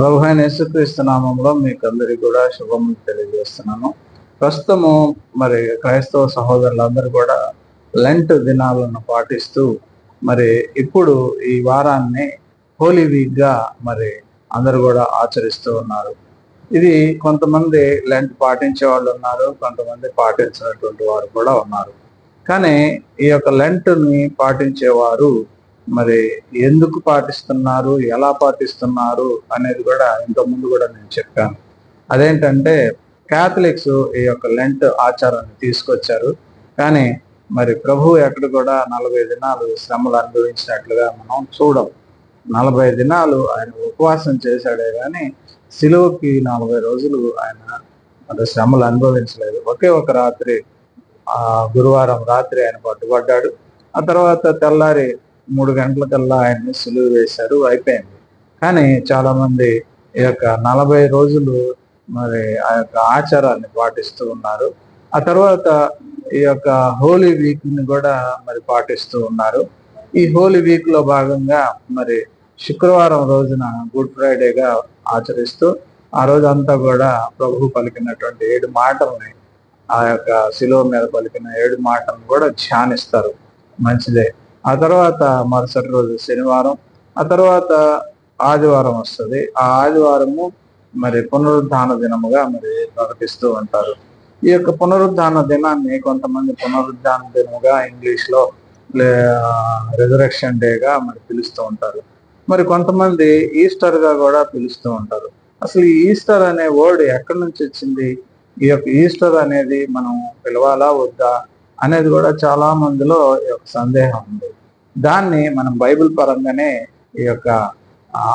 ప్రభు అయిన యేసుక్రీస్తు నామంలో మీకు అందరికి కూడా శుభములు తెలియజేస్తున్నాను. ప్రస్తుతము మరి క్రైస్తవ సహోదరులందరూ కూడా లెంట్ దినాలను పాటిస్తూ మరి ఇప్పుడు ఈ వారాన్ని హోలీ వీక్గా మరి అందరూ కూడా ఆచరిస్తూ ఉన్నారు. ఇది కొంతమంది లెంట్ పాటించే వాళ్ళు ఉన్నారు కొంతమంది పాటించినటువంటి వారు కూడా ఉన్నారు. కానీ ఈ యొక్క లెంట్ని పాటించేవారు మరి ఎందుకు పాటిస్తున్నారు ఎలా పాటిస్తున్నారు అనేది కూడా ఇంత ముందు కూడా నేను చెప్పాను. అదేంటంటే క్యాథలిక్స్ ఈ యొక్క లెంట్ ఆచారాన్ని తీసుకొచ్చారు. కానీ మరి ప్రభు ఎక్కడ కూడా నలభై దినాలు శ్రమలు అనుభవించినట్లుగా మనం చూడం. నలభై దినాలు ఆయన ఉపవాసం చేశాడే కానీ సిలువకి నలభై రోజులు ఆయన మరి శ్రమలు అనుభవించలేదు. ఒకే ఒక రాత్రి ఆ గురువారం రాత్రి ఆయన పట్టుబడ్డాడు. ఆ తర్వాత తెల్లారి మూడు గంటలకల్లా ఆయన్ని సులువు వేశారు అయిపోయింది. కానీ చాలా మంది ఈ యొక్క నలభై రోజులు మరి ఆ యొక్క ఆచారాన్ని పాటిస్తూ ఉన్నారు. ఆ తర్వాత ఈ యొక్క హోలీ వీక్ని కూడా మరి పాటిస్తూ ఉన్నారు. ఈ హోలీ వీక్లో భాగంగా మరి శుక్రవారం రోజున గుడ్ ఫ్రైడేగా ఆచరిస్తూ ఆ రోజు అంతా కూడా ప్రభు పలికినటువంటి ఏడు మాటల్ని ఆ యొక్క శిలువ మీద పలికిన ఏడు మాటలను కూడా ధ్యానిస్తారు. మంచిదే. ఆ తర్వాత మరుసటి రోజు శనివారం ఆ తర్వాత ఆదివారం వస్తుంది. ఆ ఆదివారము మరి పునరుద్ధాన దినముగా మరి ప్రకటిస్తూ ఉంటారు. ఈ యొక్క పునరుద్ధాన దినాన్ని కొంతమంది పునరుద్ధాన దినముగా ఇంగ్లీష్లో రిజరక్షన్ డేగా మరి పిలుస్తూ ఉంటారు. మరి కొంతమంది ఈస్టర్గా కూడా పిలుస్తూ ఉంటారు. అసలు ఈ ఈస్టర్ అనే వర్డ్ ఎక్కడి నుంచి వచ్చింది? ఈ యొక్క ఈస్టర్ అనేది మనం పిలవాలా వద్దా? అనేది కూడా చాలా మందిలో ఈ యొక్క సందేహం ఉంది. దాన్ని మనం బైబిల్ పరంగానే ఈ యొక్క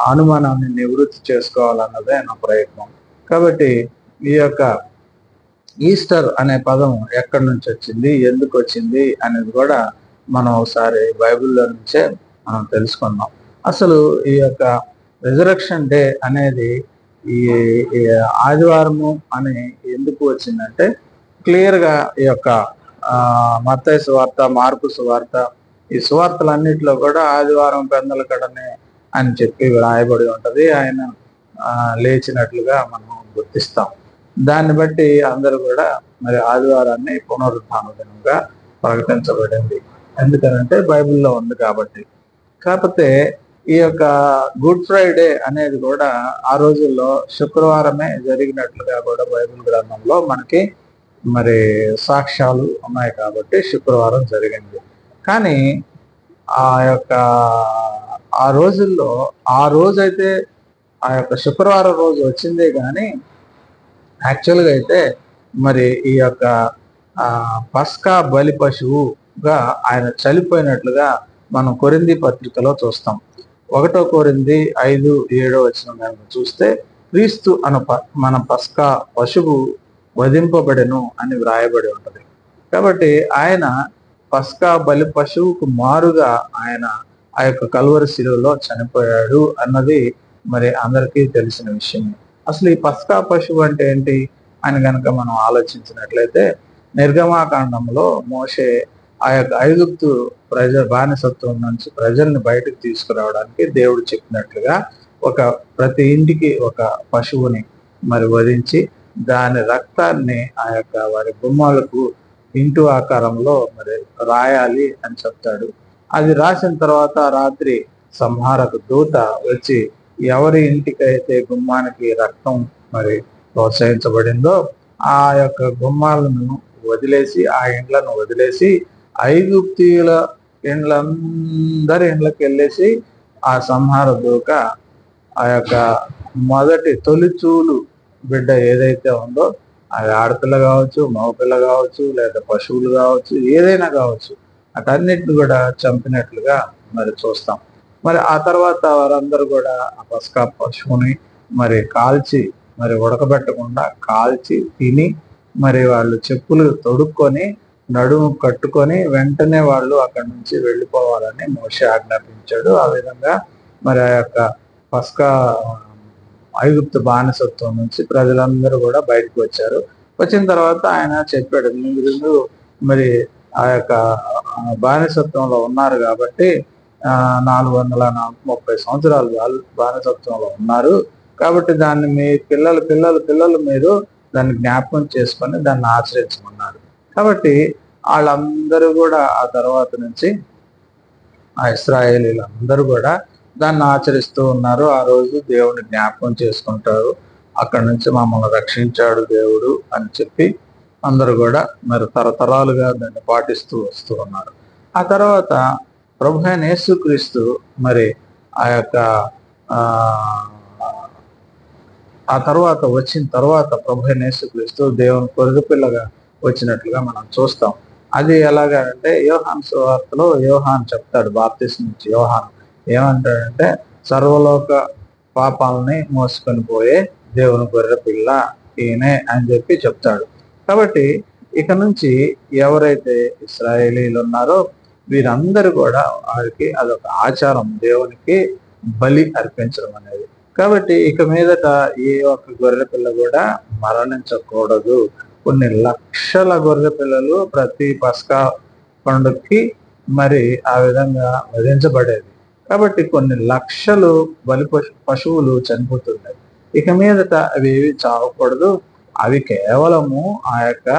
అనుమానాన్ని నివృత్తి చేసుకోవాలన్నదే నా ప్రయత్నం. కాబట్టి ఈ యొక్క ఈస్టర్ అనే పదం ఎక్కడి నుంచి వచ్చింది ఎందుకు వచ్చింది అనేది కూడా మనం ఒకసారి బైబిల్లో నుంచే మనం తెలుసుకున్నాం అసలు ఈ యొక్క రిజరక్షన్ డే అనేది ఈ ఆదివారము అని ఎందుకు వచ్చిందంటే క్లియర్గా ఈ యొక్క మత్తయి సువార్త మార్పు సువార్త ఈ సువార్తలన్నిటిలో కూడా ఆదివారం పెందల కడనే అని చెప్పి రాయబడి ఉంటది. ఆయన లేచినట్లుగా మనం గుర్తిస్తాం. దాన్ని బట్టి అందరూ కూడా మరి ఆదివారాన్ని పునరుద్ధాన దినంగా ప్రకటించబడింది. ఎందుకనంటే బైబిల్లో ఉంది కాబట్టి. కాకపోతే ఈ యొక్క గుడ్ ఫ్రైడే అనేది కూడా ఆ రోజుల్లో శుక్రవారమే జరిగినట్లుగా కూడా బైబిల్ గ్రంథంలో మనకి మరి సాక్ష్యాలు ఉన్నాయి కాబట్టి శుక్రవారం జరిగింది. కానీ ఆ యొక్క ఆ రోజుల్లో ఆ రోజైతే ఆ యొక్క శుక్రవారం రోజు వచ్చిందే కానీ యాక్చువల్గా అయితే మరి ఈ యొక్క పస్కా బలి పశువుగా ఆయన చనిపోయినట్లుగా మనం కొరింది పత్రికలో చూస్తాం. ఒకటో కొరింది ఐదు ఏడో వచ్చిన కనుక చూస్తే క్రీస్తు అను ప- మన పస్కా పశువు వధింపబడెను అని వ్రాయబడి ఉంటది. కాబట్టి ఆయన పస్కా బలి పశువుకు మారుగా ఆయన ఆ యొక్క కలువరి శిలువలో చనిపోయాడు అన్నది మరి అందరికీ తెలిసిన విషయం. అసలు ఈ పస్కా పశువు అంటే ఏంటి? అని కనుక మనం ఆలోచించినట్లయితే నిర్గమాకాండంలో మోషే ఆ యొక్క ఐగుప్తు ప్రజ బానిసత్వం నుంచి ప్రజల్ని బయటకు తీసుకురావడానికి దేవుడు చెప్పినట్లుగా ఒక ప్రతి ఇంటికి ఒక పశువుని మరి వధించి దాని రక్తాన్ని ఆ యొక్క వారి గుమ్మాలకు ఇంటు ఆకారంలో మరి రాయాలి అని చెప్తాడు. అది రాసిన తర్వాత రాత్రి సంహారక దూత వచ్చి ఎవరి ఇంటికైతే గుమ్మానికి రక్తం మరి ప్రోత్సహించబడిందో ఆ యొక్క గుమ్మాలను వదిలేసి ఆ ఇండ్లను వదిలేసి ఐగుప్తీయుల ఇండ్లందరి ఇండ్లకి వెళ్ళేసి ఆ సంహార దూక ఆ యొక్క మొదటి తొలిచూలు బిడ్డ ఏదైతే ఉందో అది ఆడపిల్ల కావచ్చు మగపిల్ల కావచ్చు లేదా పశువులు కావచ్చు ఏదైనా కావచ్చు అటన్నిటిని కూడా చంపినట్లుగా మరి చూస్తాం. మరి ఆ తర్వాత వారందరూ కూడా ఆ పస్కా పశువుని మరి కాల్చి మరి ఉడకబెట్టకుండా కాల్చి తిని మరి వాళ్ళు చెప్పులు తొడుక్కొని నడుము కట్టుకొని వెంటనే వాళ్ళు అక్కడి నుంచి వెళ్ళిపోవాలని మోషి ఆజ్ఞాపించాడు. ఆ విధంగా మరి ఆ యొక్క పస్కా ఐగుప్తు బానిసత్వం నుంచి ప్రజలందరూ కూడా బయటకు వచ్చారు. వచ్చిన తర్వాత ఆయన చెప్పాడు మీరు మరి ఆ యొక్క బానిసత్వంలో ఉన్నారు కాబట్టి నాలుగు వందల ముప్పై సంవత్సరాలు బానిసత్వంలో ఉన్నారు. కాబట్టి దాన్ని మీ పిల్లలు పిల్లలు పిల్లలు మీరు దాన్ని జ్ఞాపకం చేసుకొని దాన్ని ఆచరించుకున్నారు కాబట్టి వాళ్ళందరూ కూడా ఆ తర్వాత నుంచి ఆ ఇస్రాయేలీలందరూ కూడా దాన్ని ఆచరిస్తూ ఉన్నారు. ఆ రోజు దేవుని జ్ఞాపకం చేసుకుంటారు. అక్కడ నుంచి మమ్మల్ని రక్షించాడు దేవుడు అని చెప్పి అందరూ కూడా మరి తరతరాలుగా దాన్ని పాటిస్తూ వస్తూ ఉన్నారు. ఆ తర్వాత ప్రభు అయిన యేసుక్రీస్తు మరి ఆ యొక్క ఆ తర్వాత వచ్చిన తర్వాత ప్రభు అయిన యేసుక్రీస్తు దేవుని పొరుగుపిల్లగా వచ్చినట్లుగా మనం చూస్తాం. అది ఎలాగా అంటే యోహాన్ సువార్తలో యోహాన్ చెప్తాడు బాప్తిస్ నుంచి యోహాన్. ఏమంటాడంటే సర్వలోక పాపాలని మోసుకొని పోయే దేవుని గొర్రె పిల్ల ఈయనే అని చెప్పి చెప్తాడు. కాబట్టి ఇక నుంచి ఎవరైతే ఇస్రాయేలీలు ఉన్నారో వీరందరూ కూడా వారికి అదొక ఆచారం దేవునికి బలి అర్పించడం అనేది. కాబట్టి ఇక మీదట ఏ ఒక్క గొర్రె పిల్ల కూడా మరణించకూడదు. కొన్ని లక్షల గొర్రె పిల్లలు ప్రతి పస్కా పండుగకి మరి ఆ విధంగా వధించబడేది. కాబట్టి కొన్ని లక్షలు బలి పశు పశువులు చనిపోతున్నాయి ఇక మీదట అవి ఏవి చావకూడదు. అవి కేవలము ఆ యొక్క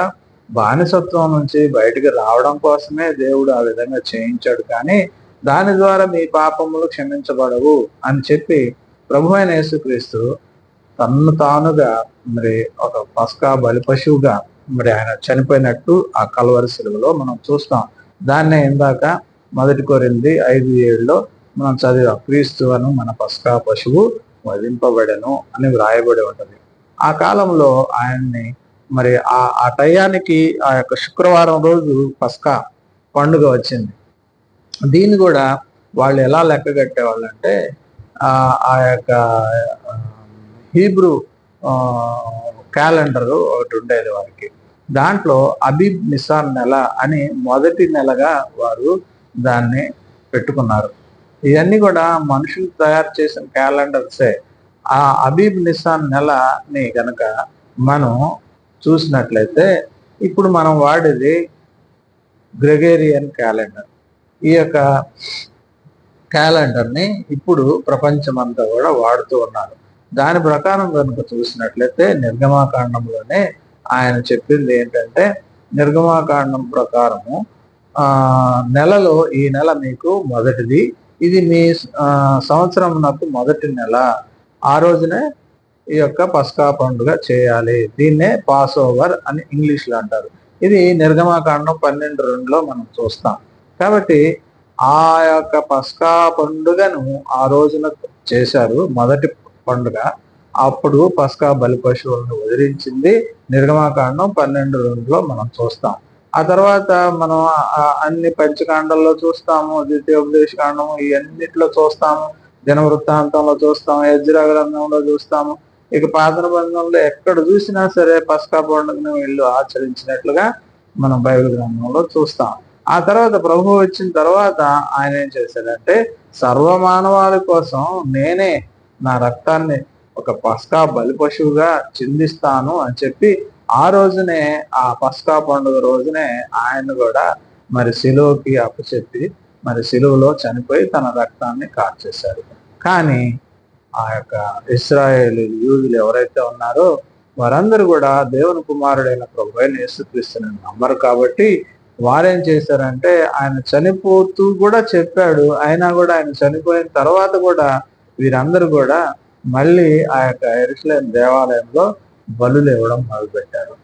బానిసత్వం నుంచి బయటికి రావడం కోసమే దేవుడు ఆ విధంగా చేయించాడు. కానీ దాని ద్వారా మీ పాపములు క్షమించబడవు అని చెప్పి ప్రభు అయిన యేసుక్రీస్తు తన్ను తానుగా మరి ఒక పస్కా బలి పశువుగా మరి ఆయన చనిపోయినట్టు ఆ కలవరి సెలవులో మనం చూస్తాం. దాన్నే ఇందాక మొదటి కోరింది ఐదు ఏడులో మనం చదివాం క్రీస్తు మన పస్కా పశువు వధింపబడెను అని వ్రాయబడి ఉంటుంది. ఆ కాలంలో ఆయన్ని మరి ఆ ఆ టయానికి ఆ యొక్క శుక్రవారం రోజు పస్కా పండుగ వచ్చింది. దీన్ని కూడా వాళ్ళు ఎలా లెక్క కట్టేవాళ్ళు అంటే ఆ ఆ యొక్క హీబ్రూ క్యాలెండర్ ఒకటి ఉండేది వారికి. దాంట్లో అబీబ్ నిసాన్ నెల అని మొదటి నెలగా వారు దాన్ని పెట్టుకున్నారు. ఇవన్నీ కూడా మనుషులు తయారు చేసిన క్యాలెండర్సే. ఆ అబీబ్ నిసాన్ నెలని గనక మనం చూసినట్లయితే ఇప్పుడు మనం వాడేది గ్రెగేరియన్ క్యాలెండర్. ఈ యొక్క క్యాలెండర్ని ఇప్పుడు ప్రపంచమంతా కూడా వాడుతూ ఉన్నారు. దాని ప్రకారం కనుక చూసినట్లయితే నిర్గమాకాండంలోనే ఆయన చెప్పింది ఏంటంటే నిర్గమాకాండం ప్రకారము నెలలో ఈ నెల మీకు మొదటిది ఇది మీ సంవత్సరం నాకు మొదటి నెల. ఆ రోజునే ఈ యొక్క పస్కా పండుగ చేయాలి. దీన్నే పాస్ ఓవర్ అని ఇంగ్లీష్లో అంటారు. ఇది నిర్గమాకాండం పన్నెండు రెండులో మనం చూస్తాం. కాబట్టి ఆ యొక్క పస్కా పండుగను ఆ రోజున చేశారు మొదటి పండుగ. అప్పుడు పస్కా బలి పశువులను వదిలించింది నిర్గమాకాండం పన్నెండు రెండులో మనం చూస్తాం. ఆ తర్వాత మనం అన్ని పంచకాండాల్లో చూస్తాము ద్వితీయోపదేశ కాండము ఇవన్నిట్లో చూస్తాము వృత్తాంతంలో చూస్తాము యజ్రా గ్రంథంలో చూస్తాము. ఇక పాత బంధంలో ఎక్కడ చూసినా సరే పస్కా పండుగను వీళ్ళు ఆచరించినట్లుగా మనం బైబిల్ గ్రంథంలో చూస్తాం. ఆ తర్వాత ప్రభు వచ్చిన తర్వాత ఆయన ఏం చేశాడంటే సర్వమానవాళి కోసం నేనే నా రక్తాన్ని ఒక పస్కా బలి పశువుగా చిందిస్తాను అని చెప్పి ఆ రోజునే ఆ పస్కా పండుగ రోజునే ఆయన కూడా మరి శిలువకి అప్పచెప్పి మరి శిలువలో చనిపోయి తన రక్తాన్ని కార్చేశారు. కానీ ఆ యొక్క ఇస్రాయేల్ యూదులు ఎవరైతే ఉన్నారో వారందరూ కూడా దేవుని కుమారుడైన ప్రభు అయిన యేసుక్రీస్తుని నమ్మరు కాబట్టి వారేం చేశారంటే ఆయన చనిపోతూ కూడా చెప్పాడు. అయినా కూడా ఆయన చనిపోయిన తర్వాత కూడా వీరందరూ కూడా మళ్ళీ ఆ యొక్క ఎరుసలేం దేవాలయంలో బలులు ఇవ్వడం మొదలుపెట్టారు.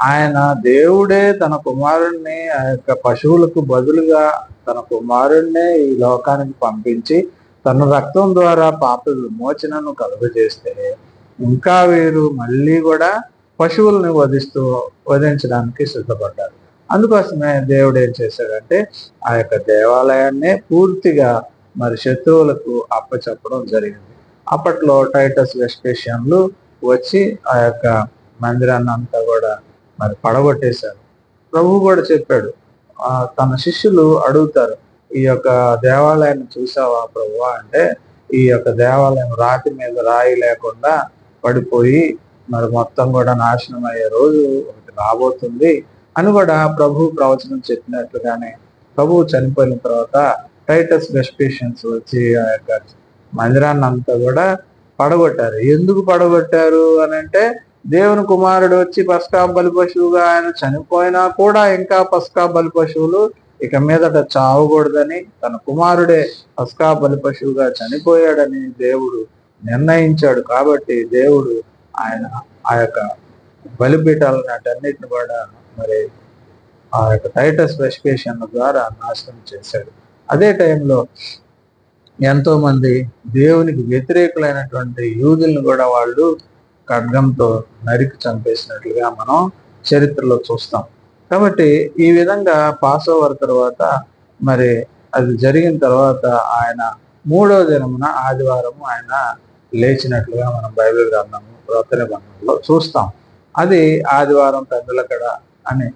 ఆయన దేవుడే తన కుమారుణ్ణి ఆ యొక్క పశువులకు బదులుగా తన కుమారుణ్ణే ఈ లోకానికి పంపించి తన రక్తం ద్వారా పాప విమోచనను కలుగజేస్తే ఇంకా వీరు మళ్ళీ కూడా పశువుల్ని వధిస్తూ వధించడానికి సిద్ధపడ్డారు. అందుకోసమే దేవుడు ఏం చేశాడంటే ఆ యొక్క దేవాలయాన్నే పూర్తిగా మరి శత్రువులకు అప్పచెప్పడం జరిగింది. అప్పట్లో టైటస్ వెస్పేషియన్లు వచ్చి ఆ యొక్క మందిరాన్ని అంతా కూడా మరి పడగొట్టేశారు. ప్రభు కూడా చెప్పాడు తన శిష్యులు అడుగుతారు ఈ యొక్క దేవాలయాన్ని చూసావా ప్రభు అంటే ఈ యొక్క దేవాలయం రాతి మీద రాయి లేకుండా పడిపోయి మరి మొత్తం కూడా నాశనం అయ్యే రోజు ఒకటి రాబోతుంది అని కూడా ప్రభు ప్రవచనం చెప్పినట్లుగానే ప్రభు చనిపోయిన తర్వాత టైటస్ వెస్పేషన్స్ వచ్చి ఆ యొక్క మందిరాన్ని అంతా కూడా పడగొట్టారు. ఎందుకు పడగొట్టారు అని అంటే దేవుని కుమారుడు వచ్చి పస్కా బలి పశువుగా ఆయన చనిపోయినా కూడా ఇంకా పస్కా బలి పశువులు ఇక మీదట చావకూడదని తన కుమారుడే పస్కా బలి పశువుగా చనిపోయాడని దేవుడు నిర్ణయించాడు. కాబట్టి దేవుడు ఆయన ఆ యొక్క బలిపీఠాలను అటన్నిటిని కూడా మరి ఆ యొక్క టైటస్ వెస్పేషన్ ద్వారా నాశనం చేశాడు. అదే టైంలో ఎంతో మంది దేవునికి వ్యతిరేకులైనటువంటి యూదులను కూడా వాళ్ళు ఖడ్గంతో నరికి చంపేసినట్లుగా మనం చరిత్రలో చూస్తాం. కాబట్టి ఈ విధంగా పాస్ ఓవర్ తర్వాత మరి అది జరిగిన తర్వాత ఆయన మూడో దినమున ఆదివారం ఆయన లేచినట్లుగా మనం బైబిల్ గ్రంథము ప్రవర్తన బంధంలో చూస్తాం. అది ఆదివారం పెద్దలకడ అని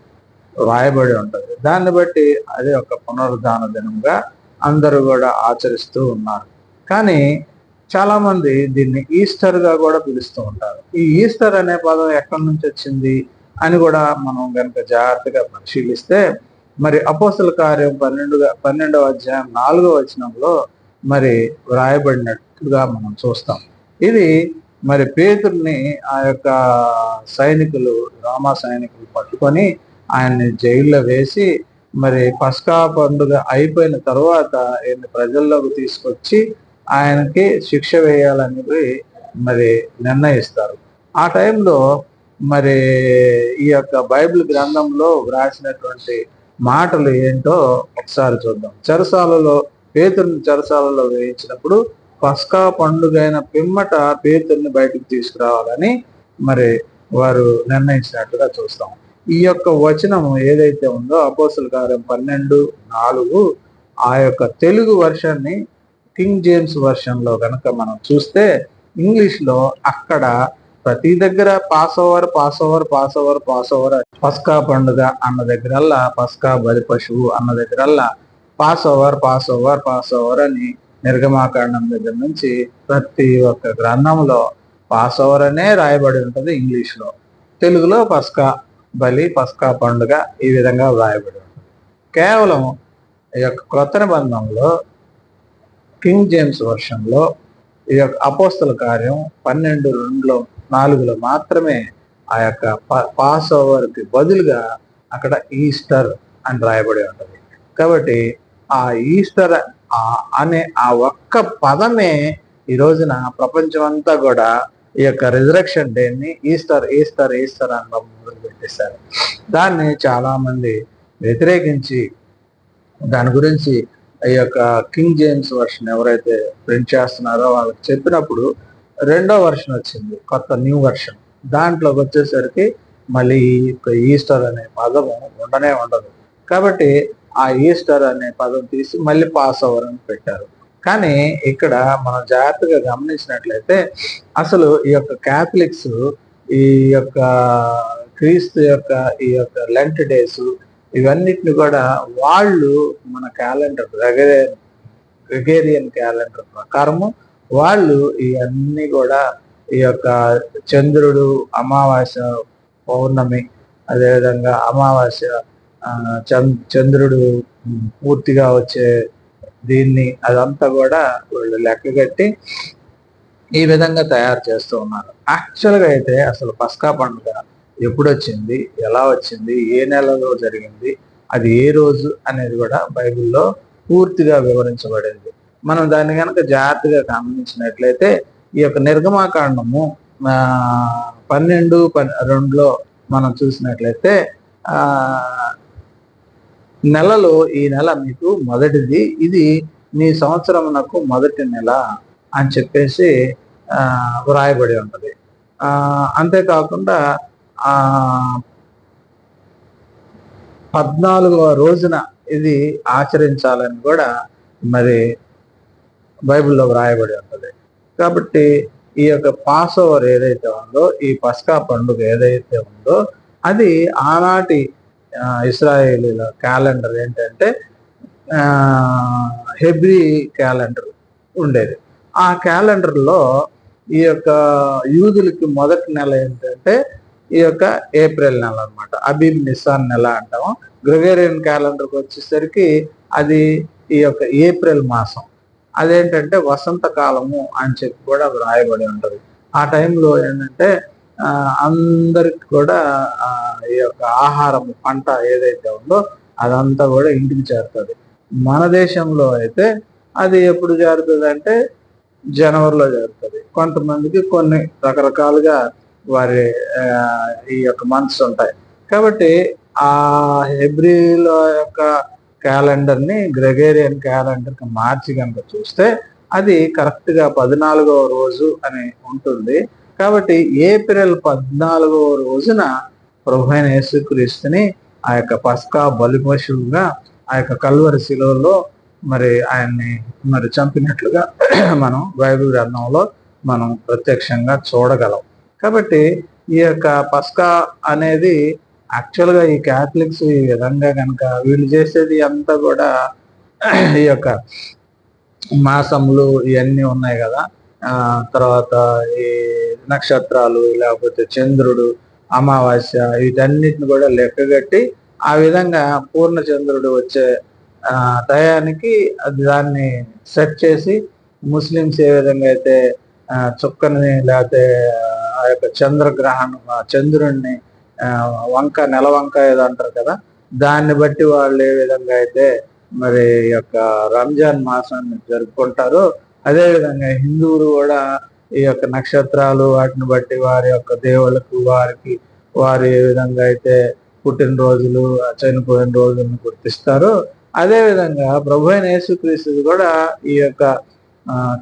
రాయబడి ఉంటుంది. దాన్ని బట్టి అది ఒక పునరుద్ధాన దినంగా అందరూ కూడా ఆచరిస్తూ ఉన్నారు. కానీ చాలామంది దీన్ని ఈస్టర్గా కూడా పిలుస్తూ ఉంటారు. ఈ ఈస్టర్ అనే పదం ఎక్కడి నుంచి వచ్చింది అని కూడా మనం కనుక జాగ్రత్తగా పరిశీలిస్తే మరి అపోసల కార్యం పన్నెండుగా పన్నెండవ అధ్యాయం నాలుగవ వచనంలో మరి వ్రాయబడినట్టుగా మనం చూస్తాం. ఇది మరి పేతుర్ని ఆ యొక్క సైనికులు రామా సైనికులు పట్టుకొని ఆయన్ని జైల్లో వేసి మరి పస్కా పండుగ అయిపోయిన తర్వాత ఈయన ప్రజల్లోకి తీసుకొచ్చి ఆయనకి శిక్ష వేయాలనేది మరి నిర్ణయిస్తారు. ఆ టైంలో మరి ఈ యొక్క బైబిల్ గ్రంథంలో వ్రాసినటువంటి మాటలు ఏంటో ఒకసారి చూద్దాం. చెరసాలలో పేతుర్ని చెరసాలలో వేయించినప్పుడు పస్కా పండుగ అయిన పిమ్మట పేతుర్ని బయటకు తీసుకురావాలని మరి వారు నిర్ణయించినట్టుగా చూస్తాం. ఈ యొక్క వచనం ఏదైతే ఉందో అపోసల కార్యం పన్నెండు నాలుగు ఆ యొక్క తెలుగు వర్షన్ని కింగ్ జేమ్స్ వర్షన్లో కనుక మనం చూస్తే ఇంగ్లీష్లో అక్కడ ప్రతి దగ్గర pass over pass over pass over pass over పస్కా పండుగ అన్న దగ్గరల్లా పస్కా బలి పశువు అన్న దగ్గరల్లా pass over pass over pass over అని నిర్గమాకాండం దగ్గర నుంచి ప్రతి ఒక్క గ్రంథంలో పాస్ ఓవర్ అనే రాయబడి ఉంటుంది ఇంగ్లీష్లో. తెలుగులో పస్కా బలి పస్కా పండుగ ఈ విధంగా వ్రాయబడి కేవలం ఈ యొక్క క్రొత్త నిబంధనలో కింగ్ జేమ్స్ వర్షంలో ఈ యొక్క అపోస్తల కార్యం పన్నెండు రెండులో నాలుగులో మాత్రమే ఆ యొక్క పాస్ ఓవర్కి బదులుగా అక్కడ ఈస్టర్ అని రాయబడి ఉంటుంది. కాబట్టి ఆ ఈస్టర్ అనే ఆ ఒక్క పదమే ఈ రోజున ప్రపంచం అంతా కూడా ఈ యొక్క రిజరక్షన్ డేని ఈస్టర్ ఈస్టర్ ఈస్టర్ అని మొదలు పెట్టేశారు. దాన్ని చాలామంది వ్యతిరేకించి దాని గురించి ఈ యొక్క కింగ్ జేమ్స్ వర్షన్ ఎవరైతే ప్రింట్ చేస్తున్నారో వాళ్ళకి చెప్పినప్పుడు రెండో వర్షన్ వచ్చింది కొత్త న్యూ వర్షన్. దాంట్లోకి వచ్చేసరికి మళ్ళీ ఈస్టర్ అనే పదము ఉండనే ఉండదు. కాబట్టి ఆ ఈస్టర్ అనే పదం తీసి మళ్ళీ పాస్ ఓవర్ అని పెట్టారు. కానీ ఇక్కడ మనం జాగ్రత్తగా గమనించినట్లయితే అసలు ఈ యొక్క క్యాథలిక్స్ ఈ యొక్క క్రీస్తు యొక్క ఈ యొక్క లెంట్ డేస్ ఇవన్నిటిని కూడా వాళ్ళు మన క్యాలెండర్ గ్రెగేరియన్ క్యాలెండర్ ప్రకారము వాళ్ళు ఇవన్నీ కూడా ఈ యొక్క చంద్రుడు అమావాస్య పౌర్ణమి అదేవిధంగా అమావాస్య చంద్రుడు పూర్తిగా వచ్చే దీన్ని అదంతా కూడా వాళ్ళు లెక్కగట్టి ఈ విధంగా తయారు చేస్తూ ఉన్నారు. యాక్చువల్గా అయితే అసలు పస్కా పండుగ ఎప్పుడు వచ్చింది ఎలా వచ్చింది ఏ నెలలో జరిగింది అది ఏ రోజు అనేది కూడా బైబిల్లో పూర్తిగా వివరించబడింది. మనం దాన్ని కనుక జాగ్రత్తగా గమనించినట్లయితే ఈ యొక్క నిర్గమాకాండము పన్నెండు రెండులో మనం చూసినట్లయితే నెలలో ఈ నెల మీకు మొదటిది ఇది మీ సంవత్సరమునకు మొదటి నెల అని చెప్పేసి వ్రాయబడి ఉంటుంది. అంతేకాకుండా పద్నాలుగవ రోజున ఇది ఆచరించాలని కూడా మరి బైబిల్లో వ్రాయబడి ఉంటుంది కాబట్టి ఈ యొక్క పాస్ ఓవర్ ఏదైతే ఉందో ఈ పస్కా పండుగ ఏదైతే ఉందో అది ఆనాటి ఇస్రాయేలీల క్యాలెండర్ ఏంటంటే హెబ్రీ క్యాలెండర్ ఉండేది. ఆ క్యాలెండర్లో ఈ యొక్క యూదులకి మొదటి నెల ఏంటంటే ఈ యొక్క ఏప్రిల్ నెల అనమాట అబీబ్ నిసాన్ నెల అంటాము. గ్రెగేరియన్ క్యాలెండర్కి వచ్చేసరికి అది ఈ యొక్క ఏప్రిల్ మాసం. అదేంటంటే వసంతకాలము అని చెప్పి కూడా వ్రాయబడి ఉంటుంది. ఆ టైంలో ఏంటంటే అందరికి కూడా ఈ యొక్క ఆహారము పంట ఏదైతే ఉందో అదంతా కూడా ఇంటికి చేరుతుంది. మన దేశంలో అయితే అది ఎప్పుడు చేరుతుంది అంటే జనవరిలో జరుగుతుంది కొంతమందికి కొన్ని రకరకాలుగా వారి ఈ యొక్క మంత్స్ ఉంటాయి. కాబట్టి ఆ హెబ్రిల యొక్క క్యాలెండర్ని గ్రెగేరియన్ క్యాలెండర్కి మార్చి కనుక చూస్తే అది కరెక్ట్గా పద్నాలుగవ రోజు అని ఉంటుంది. కాబట్టి ఏప్రిల్ పద్నాలుగవ రోజున ప్రభు అయిన యేసుక్రీస్తుని ఆ యొక్క పస్కా బలి పశువుగా ఆ యొక్క కల్వరి శిలువలో మరి ఆయన్ని మరి చంపినట్లుగా మనం బైబిల్ గ్రంథంలో మనం ప్రత్యక్షంగా చూడగలం. కాబట్టి ఈ యొక్క పస్కా అనేది యాక్చువల్గా ఈ క్యాథలిక్స్ ఈ విధంగా కనుక వీళ్ళు చేసేది అంతా కూడా ఈ యొక్క మాసములు ఇవన్నీ ఉన్నాయి కదా. ఆ తర్వాత ఈ నక్షత్రాలు లేకపోతే చంద్రుడు అమావాస్య వీటన్నిటిని కూడా లెక్కగట్టి ఆ విధంగా పూర్ణ చంద్రుడు వచ్చే టయానికి అది దాన్ని సెట్ చేసి ముస్లిమ్స్ ఏ విధంగా అయితే చుక్కని లేకపోతే యొక్క చంద్రగ్రహణం చంద్రుణ్ణి చంద్రుడిని వంక నెల వంక ఏదో అంటారు కదా దాన్ని బట్టి వాళ్ళు ఏ విధంగా అయితే మరి ఈ యొక్క రంజాన్ మాసాన్ని జరుపుకుంటారో అదేవిధంగా హిందువులు కూడా ఈ యొక్క నక్షత్రాలు వాటిని బట్టి వారి యొక్క దేవుళ్ళకు వారికి వారు ఏ విధంగా అయితే పుట్టినరోజులు చనిపోయిన రోజులను గుర్తిస్తారు అదేవిధంగా ప్రభు అయిన యేసుక్రీస్తు కూడా ఈ యొక్క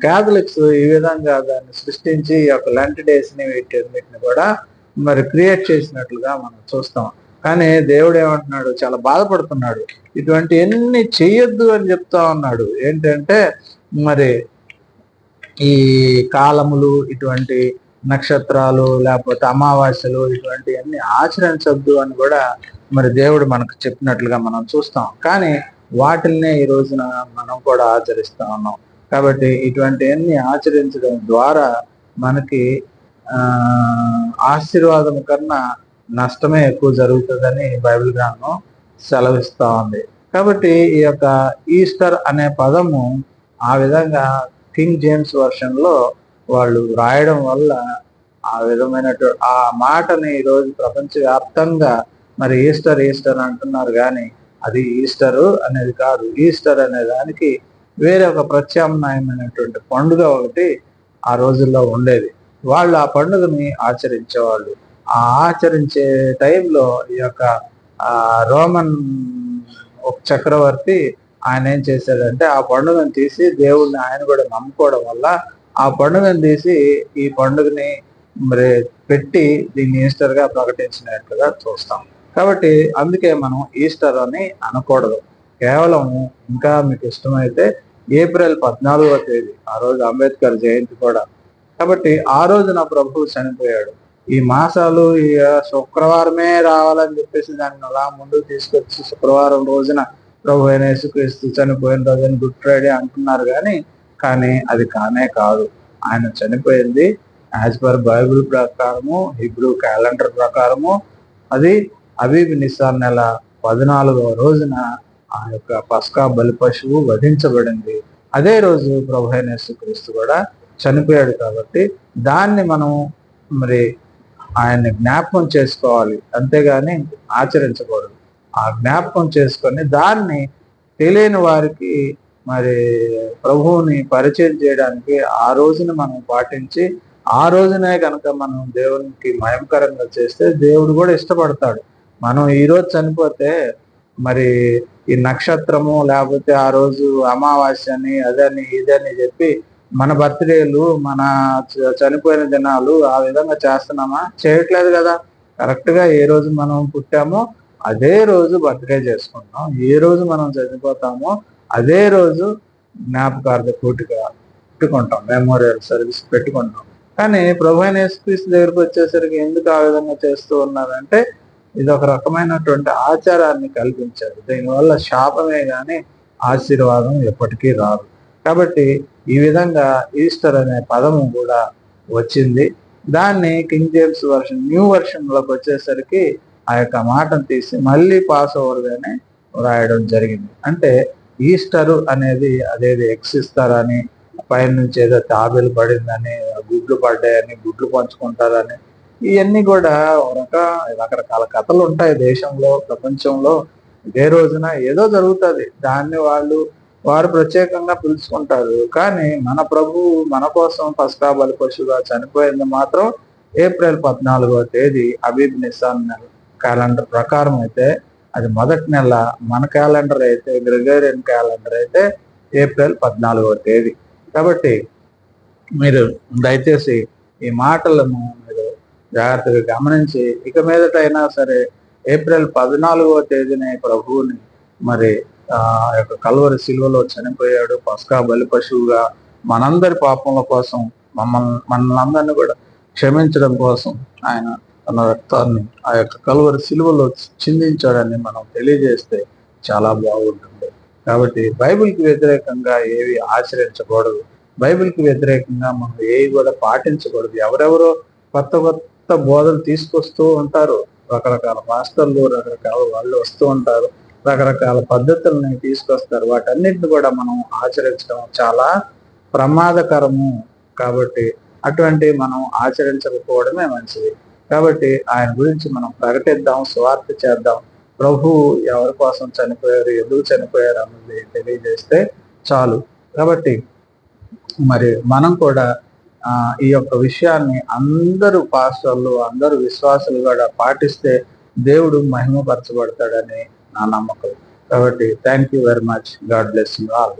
క్యాథలిక్స్ ఈ విధంగా దాన్ని సృష్టించి ఈ యొక్క లంట్ డేస్ని వీటిని వీటన్నిటిని కూడా మరి క్రియేట్ చేసినట్లుగా మనం చూస్తాం. కానీ దేవుడు ఏమంటున్నాడు? చాలా బాధపడుతున్నాడు. ఇటువంటి ఎన్ని చెయ్యొద్దు అని చెప్తా ఉన్నాడు. ఏంటంటే మరి ఈ కాలములు ఇటువంటి నక్షత్రాలు లేకపోతే అమావాస్యలు ఇటువంటివన్నీ ఆచరించద్దు అని కూడా మరి దేవుడు మనకు చెప్పినట్లుగా మనం చూస్తాం. కానీ వాటిల్నే ఈ రోజున మనం కూడా ఆచరిస్తా ఉన్నాం. కాబట్టి ఇటువంటివన్నీ ఆచరించడం ద్వారా మనకి ఆశీర్వాదం కన్నా నష్టమే ఎక్కువ జరుగుతుందని బైబిల్ గ్రంథం సెలవిస్తూ ఉంది. కాబట్టి ఈ యొక్క ఈస్టర్ అనే పదము ఆ విధంగా కింగ్ జేమ్స్ వర్షన్లో వాళ్ళు రాయడం వల్ల ఆ విధమైనటు ఆ మాటని ఈరోజు ప్రపంచవ్యాప్తంగా మరి ఈస్టర్ ఈస్టర్ అంటున్నారు కానీ అది ఈస్టర్ అనేది కాదు. ఈస్టర్ అనే దానికి వేరే ఒక ప్రత్యామ్నాయమైనటువంటి పండుగ ఒకటి ఆ రోజుల్లో ఉండేది. వాళ్ళు ఆ పండుగని ఆచరించేవాళ్ళు. ఆ ఆచరించే టైంలో ఈ యొక్క రోమన్ ఒక చక్రవర్తి ఆయన ఏం చేశాడంటే ఆ పండుగను తీసి దేవుడిని ఆయన కూడా నమ్ముకోవడం వల్ల ఆ పండుగను తీసి ఈ పండుగని మరి పెట్టి దీన్ని ఈస్టర్గా ప్రకటించినట్లుగా చూస్తాం. కాబట్టి అందుకే మనం ఈస్టర్ అని అనకూడదు. కేవలం ఇంకా మీకు ఇష్టమైతే ఏప్రిల్ పద్నాలుగవ తేదీ ఆ రోజు అంబేద్కర్ జయంతి కూడా. కాబట్టి ఆ రోజున ప్రభువు చనిపోయాడు. ఈ మాసాలు ఈ శుక్రవారమే రావాలని చెప్పేసి దాన్ని అలా ముందుకు తీసుకొచ్చి శుక్రవారం రోజున ప్రభు అయిన యేసుక్రీస్తు చనిపోయిన రోజున గుడ్ ఫ్రైడే అంటున్నారు కానీ కానీ అది కానే కాదు. ఆయన చనిపోయింది యాజ్ పర్ బైబిల్ ప్రకారము హిబ్రూ క్యాలెండర్ ప్రకారము. అది అబీబ్ నిస్సార్ నెల పద్నాలుగవ రోజున ఆ యొక్క పస్కా బలి పశువు వధించబడింది. అదే రోజు ప్రభు క్రీస్తు కూడా చనిపోయాడు కాబట్టి దాన్ని మనం మరి ఆయన్ని జ్ఞాపకం చేసుకోవాలి. అంతేగాని ఆచరించకూడదు. ఆ జ్ఞాపకం చేసుకొని దాన్ని తెలియని వారికి మరి ప్రభువుని పరిచయం చేయడానికి ఆ రోజున మనం పాటించి ఆ రోజునే కనుక మనం దేవునికి మయంకరంగా చేస్తే దేవుడు కూడా ఇష్టపడతాడు. మనం ఈరోజు చనిపోతే మరి ఈ నక్షత్రము లేకపోతే ఆ రోజు అమావాస్య అని అదని ఇదని చెప్పి మన బర్త్డేలు మన చనిపోయిన దినాలు ఆ విధంగా చేస్తున్నామా? చేయట్లేదు కదా. కరెక్ట్గా ఏ రోజు మనం పుట్టామో అదే రోజు బర్త్డే చేసుకుంటాం ఏ రోజు మనం చనిపోతామో అదే రోజు జ్ఞాపకార్థ కూటిగా పెట్టుకుంటాం. మెమోరియల్ సర్వీస్ పెట్టుకుంటాం. కానీ ప్రభు అయిన ఎస్పీస్ దగ్గరకు వచ్చేసరికి ఎందుకు ఆ విధంగా చేస్తూ ఉన్నారంటే ఇది ఒక రకమైనటువంటి ఆచారాన్ని కల్పించారు. దీనివల్ల శాపమే కానీ ఆశీర్వాదం ఎప్పటికీ రాదు. కాబట్టి ఈ విధంగా ఈస్టర్ అనే పదము కూడా వచ్చింది. దాన్ని కింగ్ జేమ్స్ వర్షన్ న్యూ వర్షన్లోకి వచ్చేసరికి ఆ యొక్క మాటను తీసి మళ్ళీ పాస్ ఓవర్గానే రాయడం జరిగింది. అంటే ఈస్టర్ అనేది అదేది ఎక్సిస్తారని పైన నుంచి ఏదో తాబేలు పడిందని గుడ్లు పడ్డాయని గుడ్లు పంచుకుంటారని ఇవన్నీ కూడా ఒక రకరకాల కథలు ఉంటాయి దేశంలో ప్రపంచంలో. ఇదే రోజున ఏదో జరుగుతుంది. దాన్ని వాళ్ళు వారు ప్రత్యేకంగా పిలుచుకుంటారు. కానీ మన ప్రభు మన కోసం పస్కా బలి పశువుగా చనిపోయింది మాత్రం ఏప్రిల్ పద్నాలుగో తేదీ అబీబ్ నిసాన్ నెల క్యాలెండర్ ప్రకారం అయితే అది మొదటి నెల మన క్యాలెండర్ అయితే గ్రిగేరియన్ క్యాలెండర్ అయితే ఏప్రిల్ పద్నాలుగో తేదీ. కాబట్టి మీరు దయచేసి ఈ మాటలను జాగ్రత్తగా గమనించి ఇక మీదటైనా సరే ఏప్రిల్ పద్నాలుగవ తేదీనే ప్రభువుని మరి ఆ యొక్క కల్వరి శిలువలో చనిపోయాడు. పస్కా బలి పశువుగా మనందరి పాపముల కోసం మమ్మల్ని మనల్ని కూడా క్షమించడం కోసం ఆయన తన రక్తాన్ని ఆ యొక్క కలువరి శిలువలో చిందించాడని మనం తెలియజేస్తే చాలా బాగుంటుంది. కాబట్టి బైబిల్కి వ్యతిరేకంగా ఏవి ఆచరించకూడదు. బైబిల్కి వ్యతిరేకంగా మనం ఏవి కూడా పాటించకూడదు. ఎవరెవరో కొత్త కొత్త కొత్త బోధలు తీసుకొస్తూ ఉంటారు. రకరకాల మాస్టర్లు రకరకాల వాళ్ళు వస్తూ ఉంటారు. రకరకాల పద్ధతులని తీసుకొస్తారు. వాటన్నిటిని కూడా మనం ఆచరించడం చాలా ప్రమాదకరము కాబట్టి అటువంటి మనం ఆచరించకపోవడమే మంచిది. కాబట్టి ఆయన గురించి మనం ప్రకటిద్దాం స్వార్థ చేద్దాం. ప్రభు ఎవరి కోసం చనిపోయారు ఎందుకు చనిపోయారు అన్నది తెలియజేస్తే చాలు. కాబట్టి మరి మనం కూడా ఈ యొక్క విషయాన్ని అందరూ పాస్టర్లు అందరూ విశ్వాసులు కూడా పాటిస్తే దేవుడు మహిమపరచబడతాడని నా నమ్మకం. కాబట్టి thank you very much God bless you all